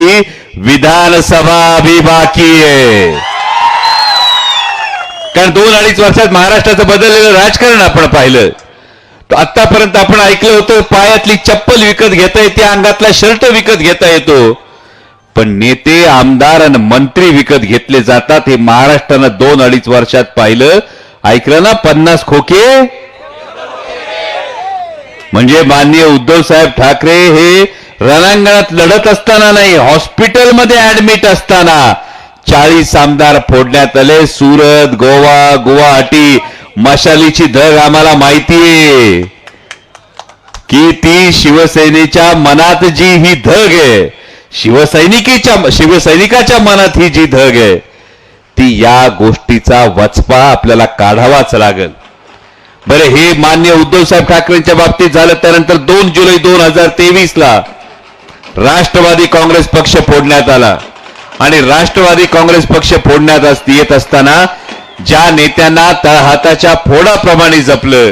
विधानसभा अभी बाकी आहे कारण दोन अडीच वर्षात महाराष्ट्राचं बदललेलं राजकारण आपण पाहिलं. आतापर्यंत आपण ऐकलं होतं पायातली चप्पल विकत घेता येते अंगातला शर्ट विकत घेता येतो. पण नेते आमदार आणि मंत्री विकत घेतले जातात हे महाराष्ट्रानं दोन अडीच वर्षात पाहिलं. ऐकलं ना पन्नास खोके? म्हणजे माननीय उद्धव साहेब ठाकरे हे रणांगणात लढत असताना नाही हॉस्पिटलमध्ये ऍडमिट असताना. चाळीस आमदार फोडण्यात आले सुरत गोवा गुवाहाटी मशालीची धग आम्हाला माहितीये. की ती शिवसेनेच्या मनात जी ही धग आहे शिवसैनिकीच्या शिवसैनिकाच्या मनात ही जी धग आहे ती या गोष्टीचा वचपा आपल्याला काढावाच लागेल. बरं हे मान्य उद्धव साहेब ठाकरेंच्या बाबतीत झालं त्यानंतर दोन जुलै दोन हजार तेवीस ला राष्ट्रवादी काँग्रेस पक्ष फोडण्यात आला. आणि राष्ट्रवादी काँग्रेस पक्ष फोडण्यात येत असताना ज्या नेत्यांना तळहाताच्या फोडाप्रमाणे जपलं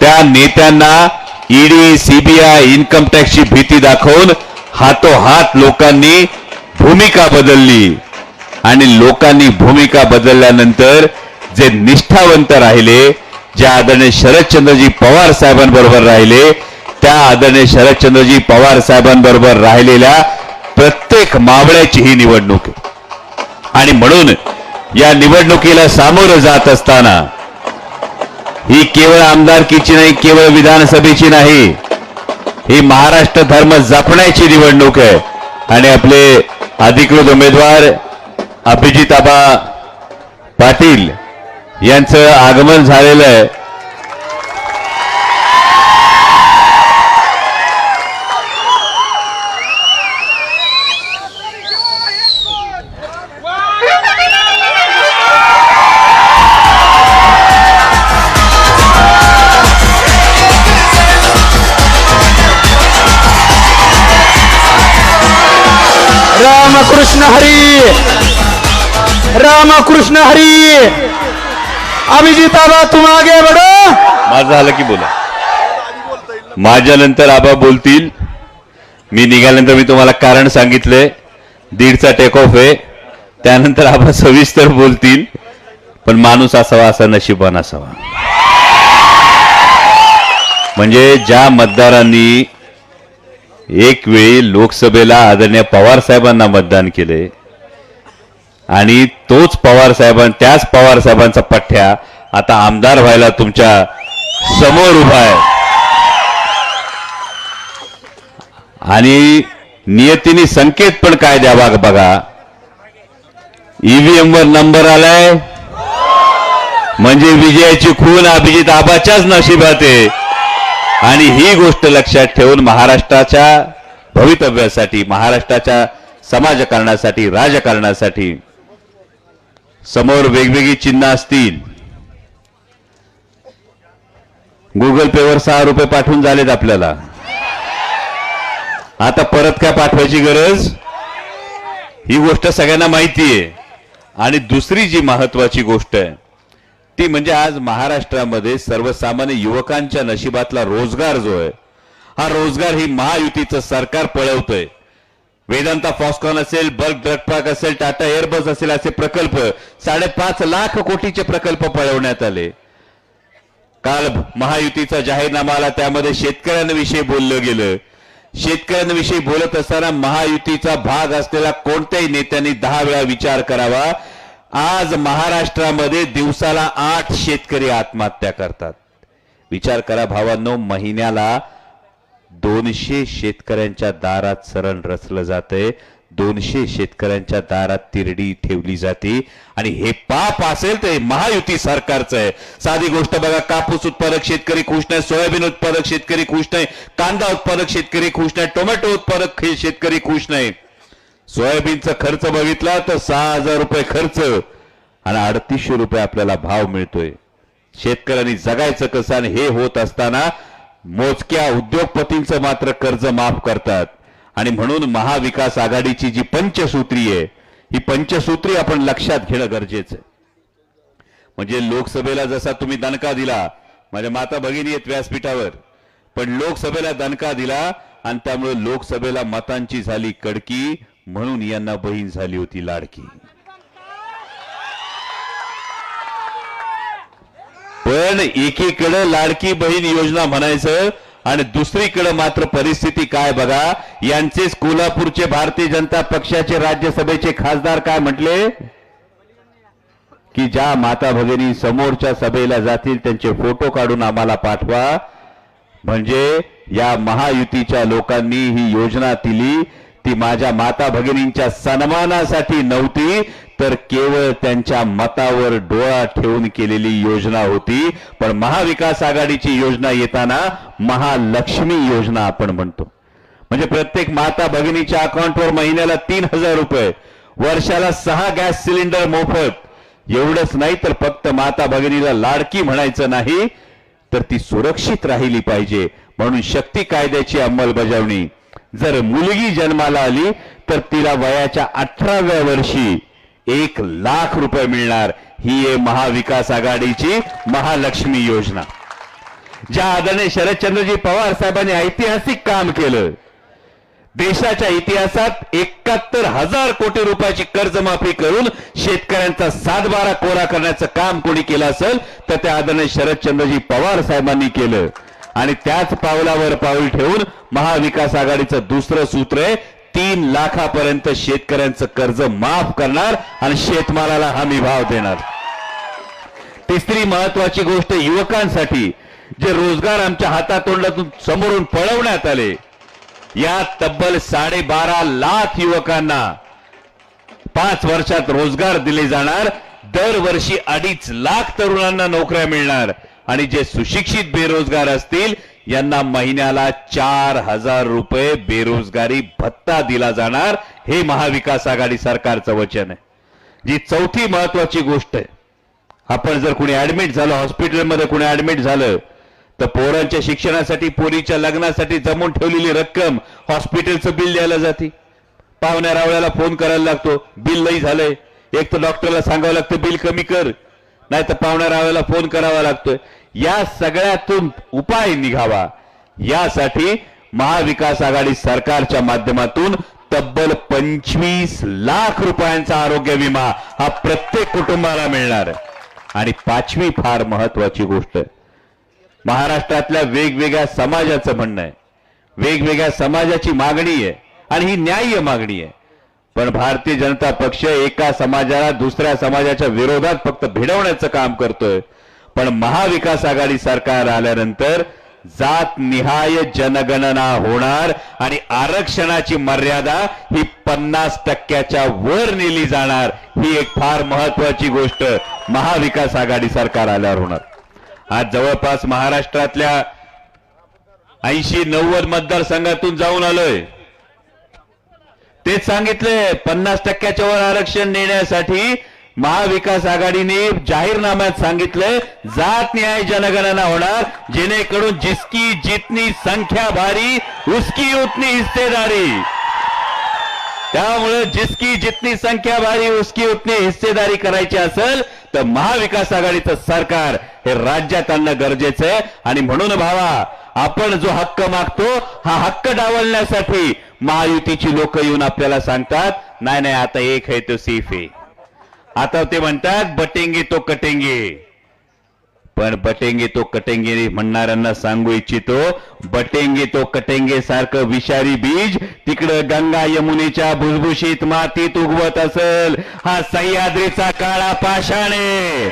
त्या नेत्यांना ईडी सीबीआय इन्कम टॅक्सची भीती दाखवून हातोहात लोकांनी भूमिका बदलली. आणि लोकांनी भूमिका बदलल्यानंतर जे निष्ठावंत राहिले जे आदरणीय शरदचंद्रजी पवार साहेबांबरोबर राहिले त्या आदरणीय शरदचंद्रजी पवार साहेबांबरोबर राहिलेल्या प्रत्येक मावळ्याची ही निवडणूक आणि म्हणून या निवडणुकीला सामोरं जात असताना ही केवळ आमदारकीची नाही केवळ विधानसभेची नाही ही महाराष्ट्र धर्म जपण्याची निवडणूक आहे. आणि आपले अधिकृत उमेदवार अभिजिताबा पाटील यांचं आगमन झालेलं आहे. रामकृष्ण हरी। रामकृष्ण हरी। अभिजित आबा तुम आगे माझं झालं की बोला. माझ्यानंतर आबा बोलतील. मी निघाल्यानंतर मी तुम्हाला कारण सांगितलंय दीडचा टेक ऑफ आहे. त्यानंतर आबा सविस्तर बोलतील. पण माणूस असावा असा नशिबान असावा. म्हणजे ज्या मतदारांनी एक वेळी लोकसभेला आदरणीय पवार साहेबांना मतदान केले. आणि तोच पवार साहेबां त्याच पवार साहेबांचा पठ्या आता आमदार व्हायला तुमच्यासमोर उभा आहे. आणि नियतीने संकेत पण काय द्यावा बघा. ईव्हीएम वर नंबर आलाय. म्हणजे विजयाची खून अभिजित आबाच्याच नशिबात आहे. आणि ही गोष्ट लक्षात ठेवून महाराष्ट्राच्या भवितव्यासाठी महाराष्ट्राच्या समाजकारणासाठी राजकारणासाठी समोर वेगवेगळी चिन्ह असतील. गुगल पेवर सहा रुपये पाठवून झालेत आपल्याला. आता परत काय पाठवायची गरज? ही गोष्ट सगळ्यांना माहिती आहे. आणि दुसरी जी महत्वाची गोष्ट आहे ती म्हणजे आज महाराष्ट्रामध्ये सर्वसामान्य युवकांच्या नशिबातला रोजगार जो आहे हा रोजगार ही महायुतीचं सरकार पळवतोय. वेदांता फॉस्कॉन असेल बल्क ड्रग पार्क असेल टाटा एअरबस असेल असे प्रकल्प साडेपाच लाख कोटीचे प्रकल्प पळवण्यात आले. काल महायुतीचा जाहीरनामा आला त्यामध्ये शेतकऱ्यांविषयी बोललं गेलं. शेतकऱ्यांविषयी बोलत असताना महायुतीचा भाग असलेला कोणत्याही नेत्यांनी दहा वेळा विचार करावा आज महाराष्ट्रामध्ये दिवसाला आठ शेतकरी आत्महत्या करतात. विचार करा भावांनो महिन्याला दोनशे शेतकऱ्यांच्या दारात सरण रचलं जातंय. दोनशे शेतकऱ्यांच्या दारात तिरडी ठेवली जाते. आणि हे पाप असेल ते महायुती सरकारचं. आहे साधी गोष्ट बघा कापूस उत्पादक शेतकरी खुश नाही सोयाबीन उत्पादक शेतकरी खुश नाही कांदा उत्पादक शेतकरी खुश नाही टोमॅटो उत्पादक शेतकरी खुश नाही. सोयाबीनचा खर्च बघितला तर सहा हजार रुपये खर्च. आणि अडतीसशे रुपये आपल्याला भाव मिळतोय. शेतकऱ्यांनी जगायचं कसं आणि हे होत असताना मोजक्या उद्योगपतींचं मात्र कर्ज माफ करतात. आणि म्हणून महाविकास आघाडीची जी पंचसूत्री आहे ही पंचसूत्री आपण लक्षात घेणं गरजेचं आहे. म्हणजे लोकसभेला जसा तुम्ही दणका दिला माझ्या माता भगिनी आहेत व्यासपीठावर पण लोकसभेला दणका दिला आणि त्यामुळे लोकसभेला मतांची झाली कडकी म्हणून यांना बहीण झाली होती लाडकी. पण एकीकडे लाडकी बहीण योजना म्हणायचं आणि दुसरीकडे मात्र परिस्थिती काय बघा यांचेच कोल्हापूरचे भारतीय जनता पक्षाचे राज्यसभेचे खासदार काय म्हटले? की ज्या माता भगिनी समोरच्या सभेला जातील त्यांचे फोटो काढून आम्हाला पाठवा. म्हणजे या महायुतीच्या लोकांनी ही योजना दिली ती माझ्या माता भगिनींच्या सन्मानासाठी नव्हती तर केवळ त्यांच्या मतावर डोळा ठेवून केलेली योजना होती. पण महाविकास आघाडीची योजना येताना महालक्ष्मी योजना आपण म्हणतो. म्हणजे प्रत्येक माता भगिनीच्या अकाउंटवर महिन्याला तीन हजार रुपये वर्षाला सहा गॅस सिलेंडर मोफत. एवढंच नाही तर फक्त माता भगिनीला लाडकी म्हणायचं नाही तर ती सुरक्षित राहिली पाहिजे. म्हणून शक्ती कायद्याची अंमलबजावणी जर मुलगी जन्माला आली तर तिला वयाच्या अठराव्या वर्षी एक लाख रुपये मिळणार. ही आहे महाविकास आघाडीची महालक्ष्मी योजना. ज्या आदरणीय शरदचंद्रजी पवार साहेबांनी ऐतिहासिक काम केलं. देशाच्या इतिहासात एकाहत्तर हजार कोटी रुपयाची कर्जमाफी करून शेतकऱ्यांचा सातबारा कोरा करण्याचं काम कोणी केलं असेल तर त्या आदरणीय शरदचंद्रजी पवार साहेबांनी केलं. आणि त्याच पावलावर पाऊल ठेवून महाविकास आघाडीचं दुसरं सूत्र आहे तीन लाखापर्यंत शेतकऱ्यांचं कर्ज माफ करणार आणि शेतमालाला हमी भाव देणार. तिसरी महत्वाची गोष्ट युवकांसाठी जे रोजगार आमच्या हातातोंडातून समोरून पळवण्यात आले या तब्बल साडेबारा लाख युवकांना पाच वर्षात रोजगार दिले जाणार दरवर्षी अडीच लाख तरुणांना नोकऱ्या मिळणार. आणि जे सुशिक्षित बेरोजगार असतील यांना महिन्याला चार हजार रुपये बेरोजगारी भत्ता दिला जाणार हे महाविकास आघाडी सरकारचं वचन आहे. जी चौथी महत्वाची गोष्ट आहे आपण जर कुणी ऍडमिट झालं हॉस्पिटलमध्ये कुणी ऍडमिट झालं तर पोरांच्या शिक्षणासाठी पोरीच्या लग्नासाठी जमून ठेवलेली रक्कम हॉस्पिटलचं बिल द्यायला जाते. पाहुण्या रावळ्याला फोन करायला लागतो बिल लई झालंय. एक तर डॉक्टरला सांगावं लागतं बिल कमी कर. नाही तर पाहुण्या फोन करावा लागतोय. या सगळ्यातून उपाय निघावा. यासाठी महाविकास आघाडी सरकारच्या माध्यमातून तब्बल पंचवीस लाख रुपयांचा आरोग्य विमा हा प्रत्येक कुटुंबाला मिळणार आणि पाचवी फार महत्वाची गोष्ट महाराष्ट्रातल्या वेगवेगळ्या समाजाचं म्हणणं आहे. वेगवेगळ्या समाजाची मागणी आहे आणि ही न्याय्य मागणी आहे. पण भारतीय जनता पक्ष एका समाजाला दुसऱ्या समाजाच्या विरोधात फक्त भिडवण्याचं काम करतोय. पण महाविकास आघाडी सरकार आल्यानंतर जात निहाय जनगणना होणार आणि आरक्षणाची मर्यादा ही पन्नास टक्क्याच्या वर नेली जाणार. ही एक फार महत्वाची गोष्ट महाविकास आघाडी सरकार आल्यावर होणार. आज जवळपास महाराष्ट्रातल्या ऐंशी नव्वद मतदारसंघातून जाऊन आलोय. तेच सांगितलंय पन्नास टक्क्याच्या वर आरक्षण देण्यासाठी महाविकास आघाडीने जाहीरनाम्यात सांगितलंय जात न्याय जनगणना होणार जेणेकरून जिसकी जितनी संख्या भारी उसकी उतनी हिस्सेदारी. त्यामुळे जिसकी जितनी संख्या भारी उसकी उतनी हिस्सेदारी करायची असेल तर महाविकास आघाडीचं सरकार हे राज्यात आणणं गरजेचं आहे. आणि म्हणून भावा आपण जो हक्क मागतो हा हक्क डावलण्यासाठी महायुतीची लोक येऊन आपल्याला सांगतात नाही नाही आता एक आहे तो सेफ आहे. आता ते म्हणतात बटेंगे तो कटेंगे. पण बटेंगे तो कटेंगे म्हणणाऱ्यांना सांगू इच्छितो बटेंगे तो कटेंगे सारखं विषारी बीज तिकडं गंगा यमुनेच्या भुसभुशीत मातीत उगवत असेल. हा सह्याद्रीचा काळा पाषाणे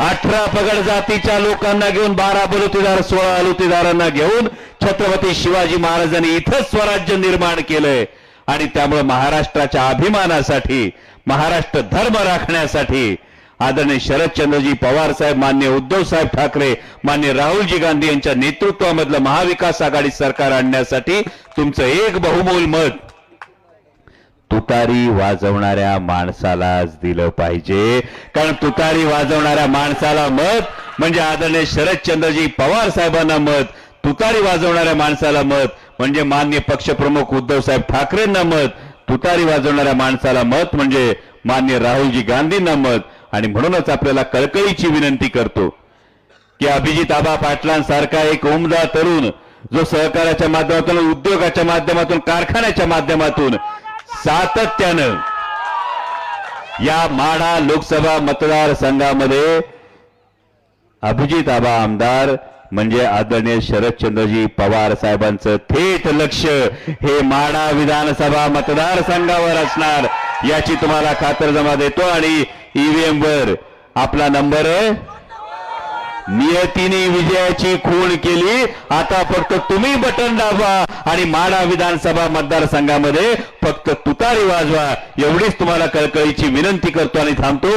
अठरा पगड जातीच्या लोकांना घेऊन बारा बलुतेदार सोळा अलुतेदारांना घेऊन छत्रपती शिवाजी महाराजांनी इथं स्वराज्य निर्माण केलंय. आणि त्यामुळे महाराष्ट्राच्या अभिमानासाठी महाराष्ट्र धर्म राखण्यासाठी आदरणीय शरदचंद्रजी पवार साहेब मान्य उद्धव साहेब ठाकरे मान्य राहुलजी गांधी यांच्या नेतृत्वामधलं महाविकास आघाडी सरकार आणण्यासाठी तुमचं एक बहुमोल मत तुतारी वाजवणाऱ्या माणसालाच दिलं पाहिजे. कारण तुतारी वाजवणाऱ्या माणसाला मत म्हणजे आदरणीय शरदचंद्रजी पवार साहेबांना मत तुतारी वाजवणाऱ्या माणसाला मत म्हणजे मान्य पक्षप्रमुख उद्धव साहेब ठाकरेंना मत तुतारी वाजवणाऱ्या माणसाला मत म्हणजे मान्य राहुलजी गांधींना मत. आणि म्हणूनच आपल्याला कळकळीची विनंती करतो की अभिजित आबा पाटलांसारखा एक उमदा तरुण जो सहकाराच्या माध्यमातून उद्योगाच्या माध्यमातून कारखान्याच्या माध्यमातून सातत्यानं या माढा लोकसभा मतदारसंघामध्ये अभिजित आबा आमदार म्हणजे आदरणीय शरदचंद्रजी पवार साहेबांचं थेट लक्ष हे माढा विधानसभा मतदारसंघावर असणार याची तुम्हाला खातरजमा देतो आणि ईव्हीएम वर आपला नंबर आहे. नियतीने विजयाची खूण केली. आता फक्त तुम्ही बटन दाबा आणि माडा विधानसभा मतदारसंघामध्ये फक्त तुतारी वाजवा. एवढीच तुम्हाला कळकळीची विनंती करतो आणि थांबतो.